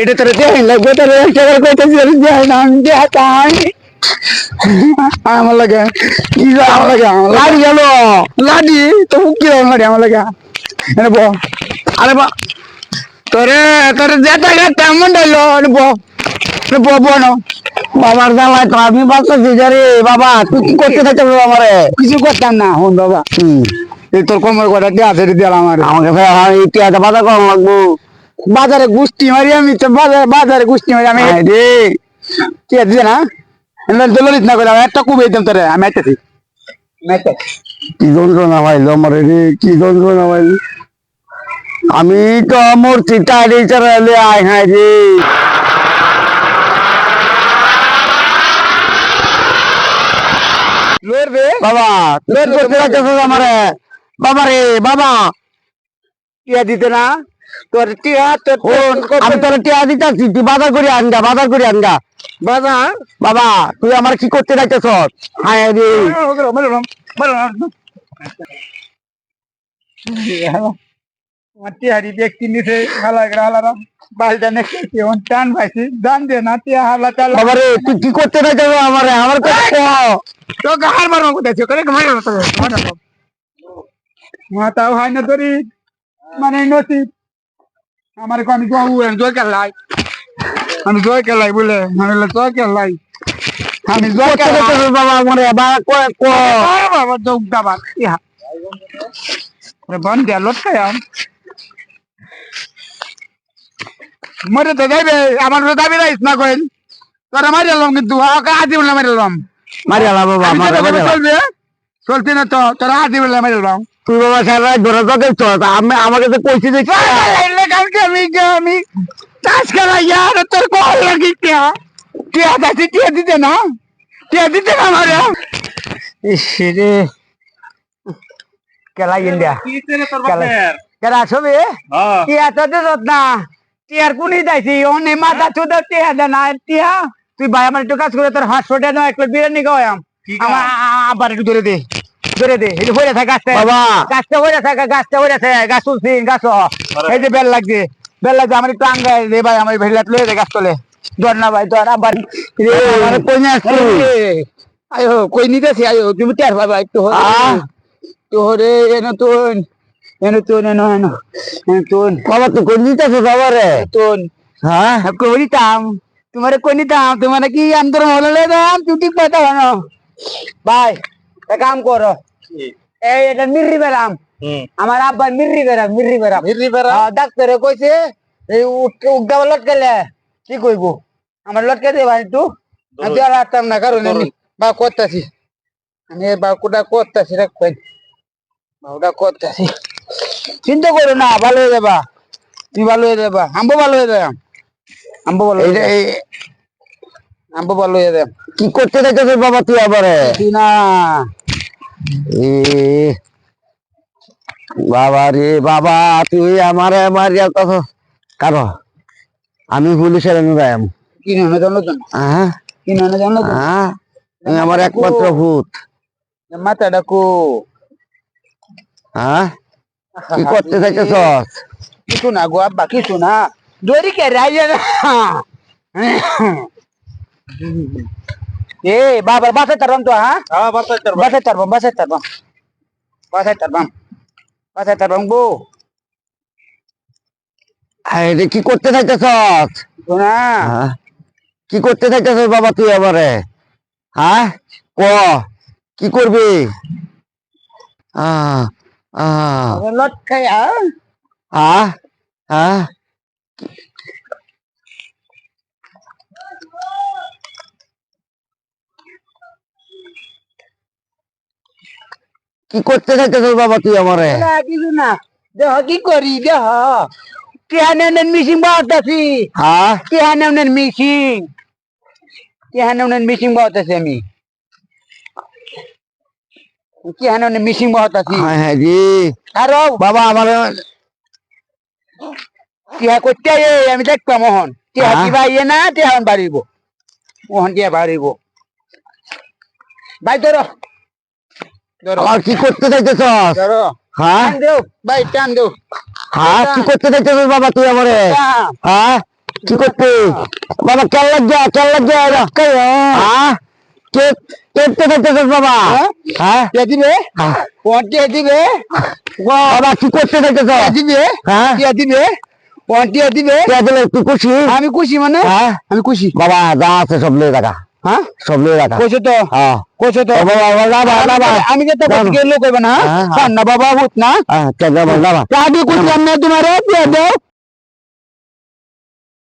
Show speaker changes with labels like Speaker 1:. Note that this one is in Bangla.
Speaker 1: এটা তোর দেখাই লাগবে তোর একটা করে কইতেছি আমি দেখাই না আমি দেখাই আমার লাগে কি আমার লাগে লাড়ি গেল লাড়ি তো কি লাড়ি আমার লাগে এনে বো আরে বা তোরে তোরে যেটা গে তেমন ডাইলো এনে বো এনে বো বো না
Speaker 2: বাবার জ্বালায় তো আমি বাঁচতেছি রে বাবা তুই কি করতে থাকতে আমারে
Speaker 1: কিছু করতাম না হন বাবা এই তোর কোমর কটা দেয়া ধরে দিলাম আমার
Speaker 2: আমাকে আমার ইতিহাসে বাধা কম লাগবো
Speaker 1: বাজারে গুষ্টি মারি আমি তো বাজারে বাজারে গুষ্টি মারি আমি
Speaker 2: রে।
Speaker 1: কি আছে না? এমন দলরিত না করে আমি একটা কুবে দিতাম তোরে আমি আইতেছি
Speaker 2: কি যন্ত্রণা পাইলো আমার রে কি যন্ত্রণা পাইলো আমি তো মূর্তি টাইরে চালালে আয় হায় রে। বাবা করতে আমারে। বাবা রে বাবা।
Speaker 1: টিয়া দিতে না? তোর টিয়া তোর
Speaker 2: আমি তোর টিয়া দিতেছি তুই বাজার করে আনগা বাজার করে আনগা।
Speaker 1: বাজার?
Speaker 2: বাবা তুই আমার কি করতে যাচ্ছিস হায় রে।
Speaker 1: টিহারি ব্যক্তি নিছে হালা করে হালারা কেমন টান পাইছি। দান দে না টিয়া হালা চালা।
Speaker 2: তুই কি করতে আমারে আমার কথা
Speaker 1: তো গাহার কোথায়? করে হয় না তোরি মানে নসিব। আমার আমি জয় কেলাই আমি জয় বলে আমি জয় আমি জয়
Speaker 2: বাবা কয় ক
Speaker 1: আরে বাবা দাবার ইহা বন লটকাই আম মরে তো যাইবে আমার তো দাবি রাইস না কইল তোরা এলাম কিন্তু ওকে আদি বলে মারি এলাম
Speaker 2: মারি আলা বাবা।
Speaker 1: চলবে চলতি না তো? তোরা আদি বলে মারি এলাম
Speaker 2: তুই বাবা সারা ধরে তো দেখছ আমি আমাকে তো কইছি যে
Speaker 1: কালকে আমি আমি? চাষ করা ইয়ার তোর কল লাগি টিয়া। টিয়া দাসি টিয়া দিতে না? টিয়া দিতে না আমারে? ইসরে কেলা ইন্ডিয়া। কেলা ছবি? টিয়া তো দে না টিয়ার কোনি দাইছি অনে মাথা চুদা টিয়া দে না। টিয়া তুই ভাই আমার একটু কাজ করে তোর হাঁসশো টাকা না একটু বিরিয়ানি খাওয়াম আমার আবার একটু ধরে দে। ধরে দে। থাকে গাছটা।
Speaker 2: বাবা।
Speaker 1: গাছটা থাকে গাছটা থাকে গাছ তুলছি গাছ। এই যে বেল লাগছে। বেল লাগছে আমার একটু আঙ্গাই দে ভাই আমার ভেড়াত লয়ে দে গাছ তোলে। ধর না ভাই ধর আবার রে
Speaker 2: আমারে কই
Speaker 1: আয়ো কই নিতেছি? আয়ো তুমি টের পাবা একটু
Speaker 2: আহ।
Speaker 1: তোরে এনো তুন এনো তুন এনো এনো এনো তুন।
Speaker 2: বাবা তুই কই দিতেছ বাবা রে?
Speaker 1: তুন।
Speaker 2: হ্যাঁ
Speaker 1: কই নিতাম? তোমারে কই নিতাম? তোমার কি আন্তর হলে দাম তুই ঠিক পাতা ভাই এক কাম করো। এই এটা মির্রি বেরাম আমার আব্বা মির্রি বেরাম মির্রি বেরাম মির্রি বেরাম ডাক্তারে কইছে এই উগদা লটকেলে কি কইব? আমার লটকে দে ভাই একটু। আর রাখতাম না কারণ আমি বা করতেছি। আমি এই বাকুটা করতেছি রাখবেন বাকুটা করতেছি। চিন্তা করো না ভালো হয়ে যাবা। তুই ভালো হয়ে যাবা। আম্বো ভালো হয়ে যাবে। আম্বো ভালো হয়ে যাবে। আম্বো ভালো হয়ে যাবে।
Speaker 2: কি করতে যাচ্ছিস বাবা তুই আবারে?
Speaker 1: তুই না।
Speaker 2: এ বাবা রে বাবা তুই আমারে মারিয়া কত কারও? আমি পুলিশের অনুযায়ী
Speaker 1: কি নামে তো?
Speaker 2: হ্যাঁ?
Speaker 1: কি নামে তো?
Speaker 2: হ্যাঁ? আমার একমাত্র ভূত।
Speaker 1: মাথা ডাকো।
Speaker 2: হ্যাঁ? কি করতে চাইতেছ?
Speaker 1: কিছু না গো আব্বা কিছু না। দড়ি কে রাইয়া না। এ বাবার বাসে তারবাম তো হ্যাঁ? বাসে তারবাম। বাসে তারবাম বাসে তারবাম। বাসে তারবাম গো।
Speaker 2: রে কি করতে চাইতেছ?
Speaker 1: শোনা।
Speaker 2: হ্যাঁ? কি করতে চাইতেছ বাবা তুই আমারে? হ্যাঁ? ক? কি করবি? আহ আহ
Speaker 1: লট খাই হ্যাঁ
Speaker 2: হ্যাঁ কি করতে চাইতেছ বাবা তুই আমারে?
Speaker 1: কিছু না। দেহ কি করি? দেহ। কেহানেন মিশিং বাড়তাছি
Speaker 2: হ্যাঁ?
Speaker 1: কেহানেন মিশিং কেহানেন মিশিং বাড়তাছি আমি। কেহানেন মিশিং বাড়তাছি
Speaker 2: হ্যাঁ হ্যাঁ জি
Speaker 1: আর
Speaker 2: বাবা আমারে
Speaker 1: টিহা করতে আমি দেখতাম মোহন। টিহা
Speaker 2: হ্যাঁ?
Speaker 1: কিবা ইয়ে না টিহা বাড়িব। মোহন টিহা বাড়িব। ভাই ধরো।
Speaker 2: আমার কি করতে চাইতেছ হ্যাঁ?
Speaker 1: ভাই টান দেও।
Speaker 2: হ্যাঁ কি করতে চাইতেছ বাবা তুই আমারে। হ্যাঁ? কি করতে বাবা কেন লাগে কেন লাগে হ্যাঁ? কে কেটে খাইতেছিস বাবা? হ্যাঁ?
Speaker 1: কে দিবে?
Speaker 2: হ্যাঁ।
Speaker 1: কে দিবে?
Speaker 2: বাবা কি করতে খাইতেছ
Speaker 1: দিবে?
Speaker 2: হ্যাঁ?
Speaker 1: কে দিবে? দিবে?
Speaker 2: তুই খুশি?
Speaker 1: আমি খুশি মানে?
Speaker 2: হ্যাঁ?
Speaker 1: আমি খুশি।
Speaker 2: বাবা যা আছে সব লিয়ে রাখা
Speaker 1: হ্যাঁ?
Speaker 2: সব লিয়ে রাখা।
Speaker 1: কইছো তো?
Speaker 2: হ্যাঁ।
Speaker 1: তো? আমি যে তো গেল কইবা না। বাবা না?